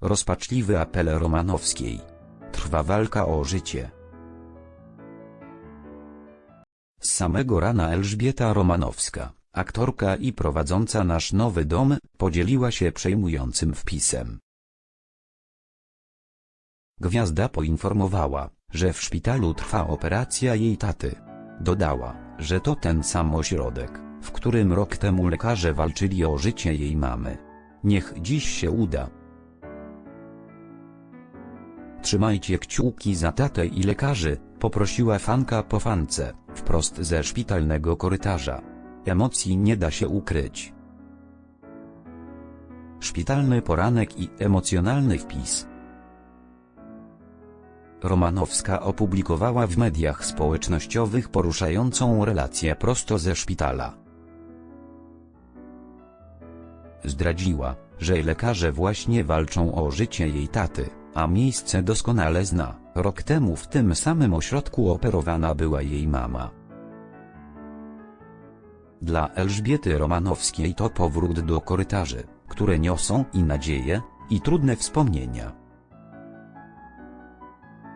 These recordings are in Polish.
Rozpaczliwy apel Romanowskiej. Trwa walka o życie. Z samego rana Elżbieta Romanowska, aktorka i prowadząca nasz nowy dom, podzieliła się przejmującym wpisem. Gwiazda poinformowała, że w szpitalu trwa operacja jej taty. Dodała, że to ten sam ośrodek, w którym rok temu lekarze walczyli o życie jej mamy. Niech dziś się uda. Trzymajcie kciuki za tatę i lekarzy, poprosiła fanka po fance, wprost ze szpitalnego korytarza. Emocji nie da się ukryć. Szpitalny poranek i emocjonalny wpis. Romanowska opublikowała w mediach społecznościowych poruszającą relację prosto ze szpitala. Zdradziła, że lekarze właśnie walczą o życie jej taty, a miejsce doskonale zna. Rok temu w tym samym ośrodku operowana była jej mama. Dla Elżbiety Romanowskiej to powrót do korytarzy, które niosą i nadzieję, i trudne wspomnienia.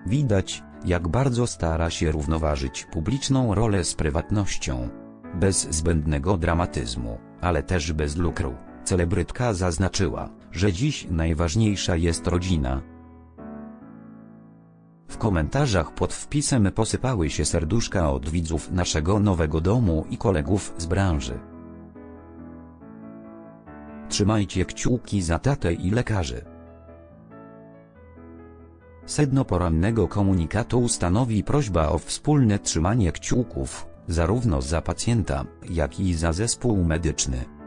Widać, jak bardzo stara się równoważyć publiczną rolę z prywatnością. Bez zbędnego dramatyzmu, ale też bez lukru, celebrytka zaznaczyła, że dziś najważniejsza jest rodzina. Komentarzach pod wpisem posypały się serduszka od widzów naszego nowego domu i kolegów z branży. Trzymajcie kciuki za tatę i lekarzy. Sedno porannego komunikatu stanowi prośba o wspólne trzymanie kciuków, zarówno za pacjenta, jak i za zespół medyczny.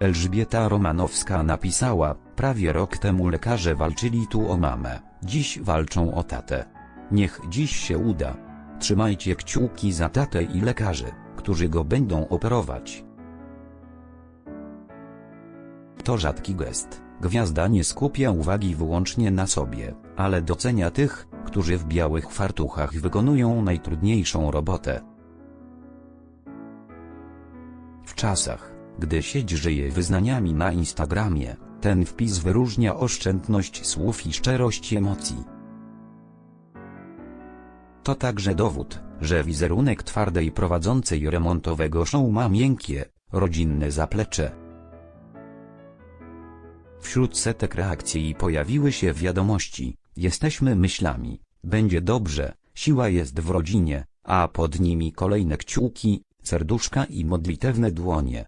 Elżbieta Romanowska napisała, prawie rok temu lekarze walczyli tu o mamę, dziś walczą o tatę. Niech dziś się uda. Trzymajcie kciuki za tatę i lekarzy, którzy go będą operować. To rzadki gest. Gwiazda nie skupia uwagi wyłącznie na sobie, ale docenia tych, którzy w białych fartuchach wykonują najtrudniejszą robotę. W czasach, gdy sieć żyje wyznaniami na Instagramie, ten wpis wyróżnia oszczędność słów i szczerość emocji. To także dowód, że wizerunek twardej prowadzącej remontowego show ma miękkie, rodzinne zaplecze. Wśród setek reakcji pojawiły się wiadomości, jesteśmy myślami, będzie dobrze, siła jest w rodzinie, a pod nimi kolejne kciuki, serduszka i modlitewne dłonie.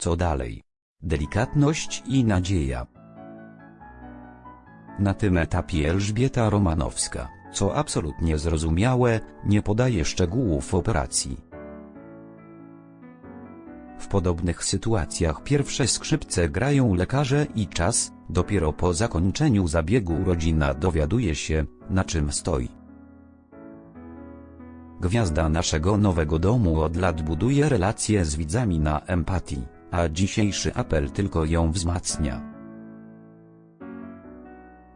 Co dalej? Delikatność i nadzieja. Na tym etapie Elżbieta Romanowska, co absolutnie zrozumiałe, nie podaje szczegółów operacji. W podobnych sytuacjach pierwsze skrzypce grają lekarze i czas, dopiero po zakończeniu zabiegu rodzina dowiaduje się, na czym stoi. Gwiazda naszego nowego domu od lat buduje relacje z widzami na empatii, a dzisiejszy apel tylko ją wzmacnia.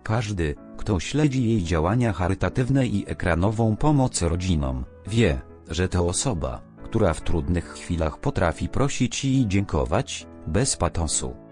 Każdy, kto śledzi jej działania charytatywne i ekranową pomoc rodzinom, wie, że to osoba, która w trudnych chwilach potrafi prosić i dziękować, bez patosu.